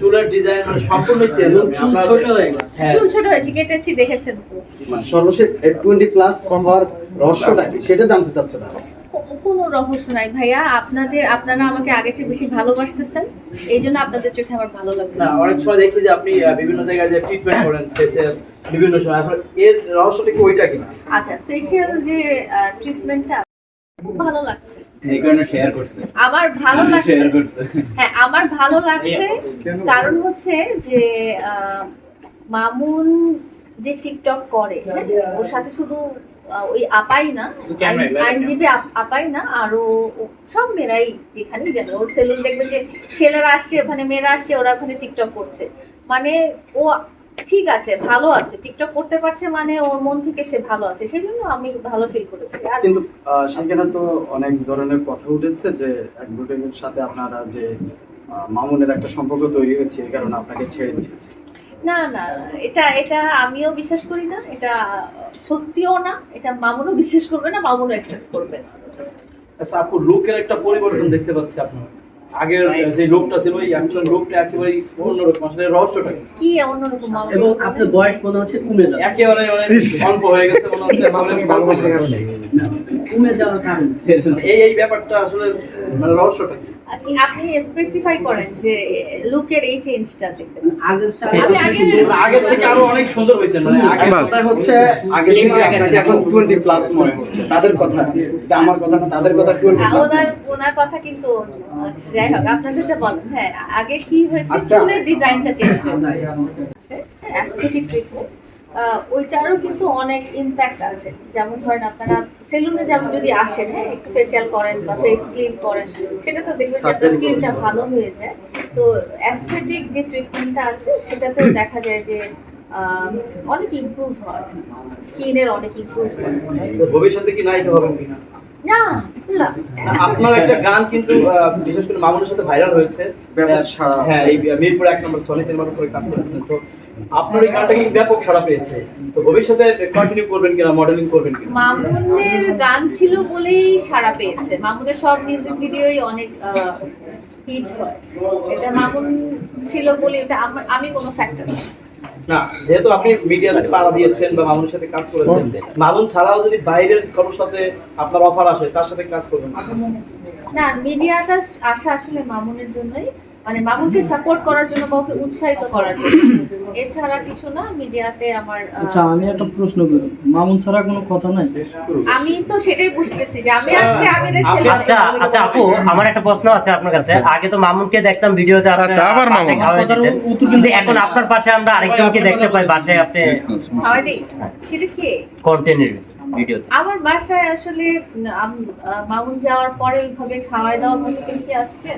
চুলের ডিজাইন মানে সম্পূর্ণ চেঞ্জ চুল ছোট হয়ে গেছে। হ্যাঁ। চুল ছোট হয়েছে কেটেছি দেখেছেন তো। মানে সর্বশেষ টোয়েন্টি প্লাস হওয়ার রহস্যটা কি? সেটা জানতে চাচ্ছে কো- কোনো রহস্য নাই ভাইয়া আপনাদের আপনারা আমাকে আগের চেয়ে বেশি ভালোবাসতেছেন এই জন্য আপনাদের চোখে আমার ভালো না লাগতেছে অনেক সময় দেখি যে আপনি বিভিন্ন জায়গায় যে ট্রিটমেন্ট করেন ফেসে বিভিন্ন সময়। আসলে এর রহস্যটা কি ওইটা কিনা? আচ্ছা ফেসিয়াল যে ট্রিটমেন্টটা খুব ভালো লাগছে। এই কারণে শেয়ার করছে। আমার ভালো লাগছে। শেয়ার করছে। হ্যাঁ আমার ভালো লাগছে। কারণ হচ্ছে যে আহ, মামুন যে টিকটক করে হ্যাঁ, ওর সাথে শুধু আহ, ওই আপাই না আইনজীবী আপ- আপাই না আরও সব মেয়েরাই যেখানে জানে ওর সেলুন দেখবে যে ছেলেরা আসছে ওখানে মেয়েরা আসছে ওরা ওখানে টিকটক করছে। মানে ও ঠিক আছে ভালো আছে। টিকটক করতে পারছে মানে ওর মন থেকে সে ভালো আছে সেই জন্য আমি ভালো ফিল করেছি। আর কিন্তু সেখানে তো অনেক ধরনের কথা উঠেছে যে এক গ্রুপের সাথে আপনারা যে মামুনের একটা সম্পর্ক তৈরি হয়েছে এই কারণে আপনাকে ছেড়ে দিয়েছে। না না এটা এটা আমিও বিশ্বাস করি না এটা সত্যিও না এটা মামুনও বিশ্বাস করবে না মামুনও অ্যাকসেপ্ট করবে না। আচ্ছা আপু লুকের একটা পরিবর্তন দেখতে পাচ্ছি আপনার। আগের যে লোকটা ছিল ওই একজন লোকটা একেবারে অন্যরকম। আসলে রহস্যটা কি? অন্যরকম এবং আপনার বয়স মনে হচ্ছে কমে যাবে একেবারে মানে অল্প হয়ে গেছে মনে হচ্ছে ভাবলেন ভালোবাসার কারণে কমে যাওয়ার কারণ। এই এই ব্যাপারটা আসলে মানে রহস্যটা কি? আপনি আপনি স্পেসিফাই করেন যে লুকের এই চেঞ্জটা দেখতে পাচ্ছেন। আগে থেকে আরও অনেক সুন্দর হয়েছে মানে আগে কথা হচ্ছে আগে থেকে আপনাকে এখন টোয়েন্টি প্লাস মনে হচ্ছে। তাদের কথা যে আমার কথা না তাদের কথা টোয়েন্টি আহ, প্লাস ওনার ওনার কথা কিন্তু আচ্ছা যাই হোক আপনাদেরটা বলেন। হ্যাঁ আগে কি হয়েছে? আচ্ছা। চুলের ডিজাইনটা চেঞ্জ হয়েছে। অ্যাস্থেটিক ট্রিটমেন্ট ওইটারও কিন্তু অনেক ইম্প্যাক্ট আছে। যেমন ধরেন আপনারা সেলুনে যেমন যদি আসেন হ্যাঁ একটু ফেসিয়াল করেন বা ফেস ক্লিন করেন সেটা তো দেখবেন যে আপনার স্কিনটা ভালো হয়ে যায়। তো অ্যাস্থেটিক যে ট্রিটমেন্টটা আছে সেটাতে দেখা যায় যে অনেক ইমপ্রুভ হয়। স্কিনের অনেক ইমপ্রুভ হয়। ভবিষ্যতে কি নায়িকা হবেন কিনা? না না। আপনার একটা গান কিন্তু বিশেষ করে মামুনের সাথে ভাইরাল হয়েছে। হ্যাঁ এই মিরপুর এক নম্বর সনি সিনেমার উপরে কাজ করেছিলেন। তো আপনার এই গানটা কিন্তু ব্যাপক সাড়া পেয়েছে? তো ভবিষ্যতে কন্টিনিউ করবেন কিনা মডেলিং করবেন কিনা? মামুনের গান ছিল বলেই সাড়া পেয়েছে। মামুনের সব মিউজিক ভিডিওই অনেক হিট হয়। এটা মামুন ছিল বলে এটা আমি কোনো ফ্যাক্টর না না যেহেতু আপনি মিডিয়াতে পাড়া দিয়েছেন বা মামুনের সাথে কাজ করেছেন মামুন ছাড়াও যদি বাইরের কারোর সাথে আপনার অফার আসে তার সাথে কাজ করবেন না মিডিয়াটা আসা আসলে মামুনের জন্যই। মানে মামুনকে সাপোর্ট করার জন্য কাউকে উৎসাহিত করার জন্য। এছাড়া কিছু না মিডিয়াতে আমার আচ্ছা আমি একটা প্রশ্ন করি। মামুন ছাড়া কোনো কথা নাই? আমি তো সেটাই বুঝতেছি যে আমি আসছি আপনি- ছেলে আচ্ছা আচ্ছা আপু আমার একটা প্রশ্ন আছে আপনার কাছে। আগে তো মামুনকে দেখতাম ভিডিওতে আপনি আচ্ছা, আবার মামুন। কথার কিন্তু এখন আপনার পাশে আমরা আরেকজনকে দেখতে পাই বাসায় আপনি খাওয়াই দিই? সেটা কে? কন্টেন্টের আমার বাসায় আসলে আম- মামুন যাওয়ার পরে ওইভাবে খাওয়াই দাওয়ার মতো কেউ কি আসছে